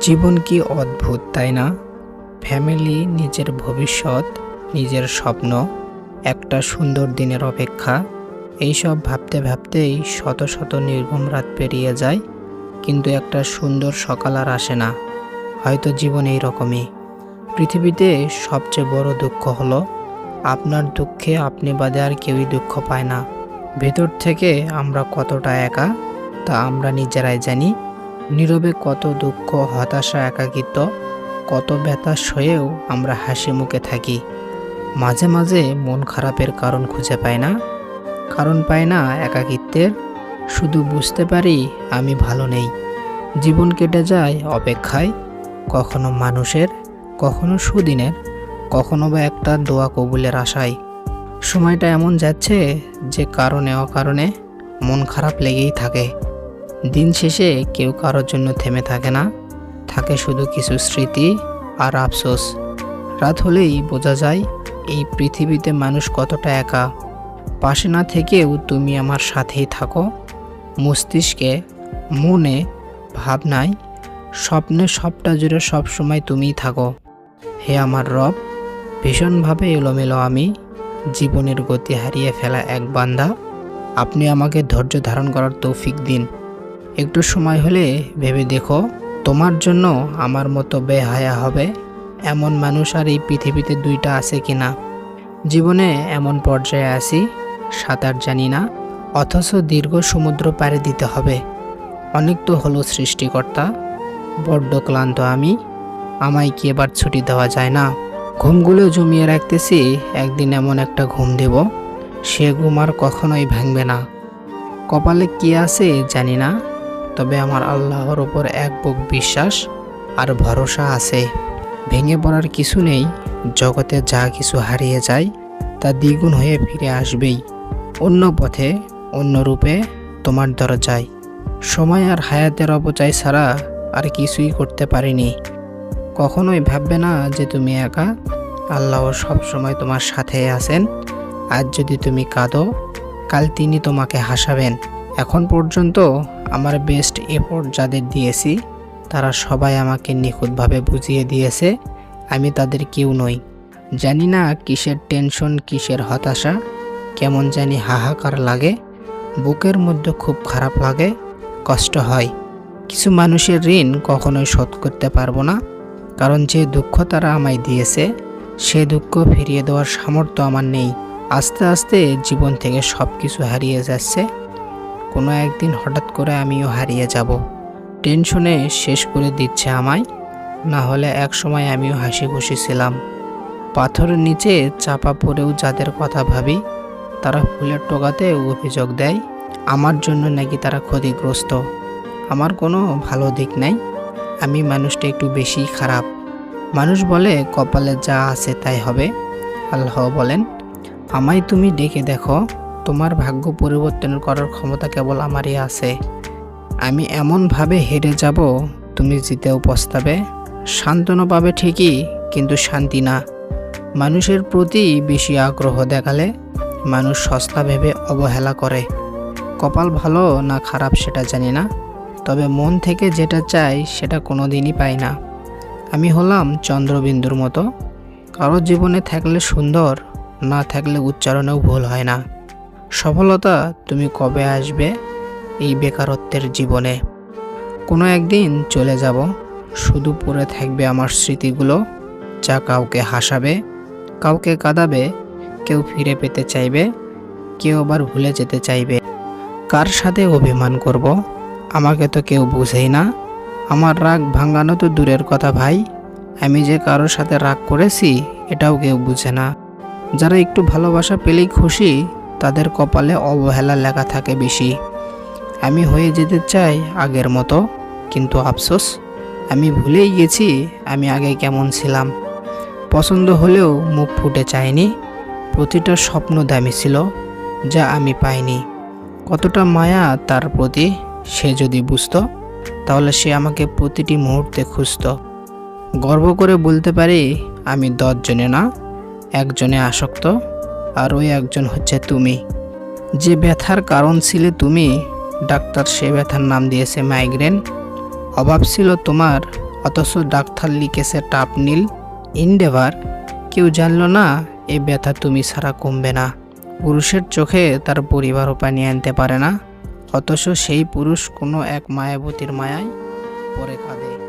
জীবন কি অদ্ভুত, তাই না? ফ্যামিলি, নিজের ভবিষ্যৎ, নিজের স্বপ্ন, একটা সুন্দর দিনের অপেক্ষা, এইসব ভাবতে ভাবতেই শত শত নির্ঘুম রাত পেরিয়ে যায়, কিন্তু একটা সুন্দর সকাল আর আসে না। হয়তো জীবন এই রকমই পৃথিবীতে সবচেয়ে বড় দুঃখ হলো, আপনার দুঃখে আপনি বাদে আর কেউই দুঃখ পায় না। ভেতর থেকে আমরা কতটা একা, তা আমরা নিজেরাই জানি। নীরবে কত দুঃখ, হতাশা, একাকিত্ব, কত ব্যথা সয়েও আমরা হাসি মুখে থাকি। মাঝে মাঝে মন খারাপের কারণ খুঁজে পাই না। কারণ পাই না একাকিত্বের। শুধু বুঝতে পারি আমি ভালো নেই। জীবন কেটে যায় অপেক্ষায়। কখনো মানুষের, কখনো সুদিনের, কখনো বা একটা দোয়া কবুলের আশায়। সময়টা এমন যাচ্ছে যে কারণে অকারণে মন খারাপ লেগেই থাকে। দিন শেষে কেউ কারোর জন্য থেমে থাকে না। থাকে শুধু কিছু স্মৃতি আর আফসোস। রাত হলেই বোঝা যায় এই পৃথিবীতে মানুষ কতটা একা। পাশে না থেকেও তুমি আমার সাথেই থাকো। মস্তিষ্কে, মনে, ভাবনায়, স্বপ্নে সবটা জুড়ে সবসময় তুমিই থাকো। হে আমার রব, ভীষণভাবে এলোমেলো আমি। জীবনের গতি হারিয়ে ফেলা এক বান্দা। আপনি আমাকে ধৈর্য ধারণ করার তৌফিক দিন। একটু সময় হলে ভেবে দেখো, তোমার জন্য আমার মতো বেহায়া হবে এমন মানুষ আর এই পৃথিবীতে দুইটা আছে কি না জীবনে এমন পর্যায়ে আছি, সাঁতার জানি না, অথচ দীর্ঘ সমুদ্র পাড়ি দিতে হবে। অনেক তো হলো সৃষ্টিকর্তা, বড্ড ক্লান্ত আমি, আমায় কি এবার ছুটি দেওয়া যায় না? ঘুমগুলো জমিয়ে রাখতেছি, একদিন এমন একটা ঘুম দেব, সে ঘুম আর কখনোই ভাঙবে না। কপালে কি আছে জানি না তবে আমার আল্লাহর ওপর এক বুক বিশ্বাস আর ভরসা আছে। ভেঙে পড়ার কিছু নেই, জগতে যা কিছু হারিয়ে যায়, তা দ্বিগুণ হয়ে ফিরে আসবেই। অন্য পথে, অন্য রূপে তোমার দরজায়। সময় আর হায়াতের অপচয় ছাড়া আর কিছুই করতে পারিনি। কখনোই ভাববে না যে তুমি একা। আল্লাহ সবসময় তোমার সাথে আছেন। আজ যদি তুমি কাঁদো, কাল তিনি তোমাকে হাসাবেন। এখন পর্যন্ত আমার বেস্ট এফোর্ট যাদের দিয়েছি, তারা সবাই আমাকে নিখুঁতভাবে বুঝিয়ে দিয়েছে, আমি তাদের কেউ নই। জানি না কিসের টেনশন কিসের হতাশা, কেমন জানি হাহাকার লাগে, বুকের মধ্যে খুব খারাপ লাগে, কষ্ট হয়। কিছু মানুষের ঋণ কখনোই শোধ করতে পারব না, কারণ যে দুঃখ তারা আমায় দিয়েছে, সে দুঃখ ফিরিয়ে দেওয়ার সামর্থ্য আমার নেই। আস্তে আস্তে জীবন থেকে সব কিছু হারিয়ে যাচ্ছে। কোনো একদিন হঠাৎ করে আমিও হারিয়ে যাব। টেনশনে শেষ করে দিচ্ছে আমায়। না হলে এক সময় আমিও হাসি খুশি ছিলাম। পাথরের নিচে চাপা পড়েও যাদের কথা ভাবি, তারা ফুলের টোকাতে অভিযোগ দেয়, আমার জন্য নাকি তারা ক্ষতিগ্রস্ত। আমার কোনো ভালো দিক নাই। আমি মানুষটা একটু বেশি খারাপ। মানুষ বলে, কপালে যা আছে তাই হবে। আল্লাহ বলেন, আমায় তুমি ডেকে দেখো। তোমার ভাগ্য পরিবর্তন করার ক্ষমতা কেবল আমারই আছে। আমি এমনভাবে হেরে যাব, তুমি জিতেও পস্তাবে। সান্ত্বনা পাবে ঠিকই, কিন্তু শান্তি না। মানুষের প্রতি বেশি আগ্রহ দেখালে মানুষ সস্তা ভেবে অবহেলা করে। কপাল ভালো না খারাপ সেটা জানি না, তবে মন থেকে যেটা চাই সেটা কোনো দিনই পাই না। আমি হলাম চন্দ্রবিন্দুর মতো। কারও জীবনে থাকলে সুন্দর, না থাকলে উচ্চারণেও ভুল হয় না। সফলতা তুমি কবে আসবে এই বেকারত্বের জীবনে? কোনো একদিন চলে যাব, শুধু পড়ে থাকবে আমার স্মৃতিগুলো, যা কাউকে হাসাবে, কাউকে কাঁদাবে, কেউ ফিরে পেতে চাইবে, কেউ আবার ভুলে যেতে চাইবে। কার সাথে অভিমান করব? আমাকে তো কেউ বুঝেই না। আমার রাগ ভাঙানো তো দূরের কথা ভাই। আমি যে কারোর সাথে রাগ করেছি, এটাও কেউ বুঝে না। যারা একটু ভালোবাসা পেলেই খুশি তাদের কপালে অবহেলা লেখা থাকে বেশি। আমি হয়ে যেতে চাই আগের মতো, কিন্তু আফসোস, আমি ভুলেই গেছি আমি আগে কেমন ছিলাম। পছন্দ হলেও মুখ ফুটে চাইনি প্রতিটা স্বপ্ন দামি ছিল যা আমি পাইনি। কতটা মায়া তার প্রতি, সে যদি বুঝতো, তাহলে সে আমাকে প্রতিটি মুহূর্তে খুঁজত। গর্ব করে বলতে পারি, আমি দশজনে না, একজনে আসক্ত আর ওই একজন হচ্ছে তুমি। যে ব্যথার কারণ ছিলে তুমি, ডাক্তার সে ব্যথার নাম দিয়েছে মাইগ্রেন। অভাব ছিল তোমার, অথচ ডাক্তার লিখেছে টাপ নীল ইন্ডেভার। কেউ জানলো না, এ ব্যথা তুমি ছাড়া কমবে না। পুরুষের চোখে তার পরিবারও পানি আনতে পারে না, অথচ সেই পুরুষ কোনো এক মায়াবতীর মায়ায় পরে কাঁদে।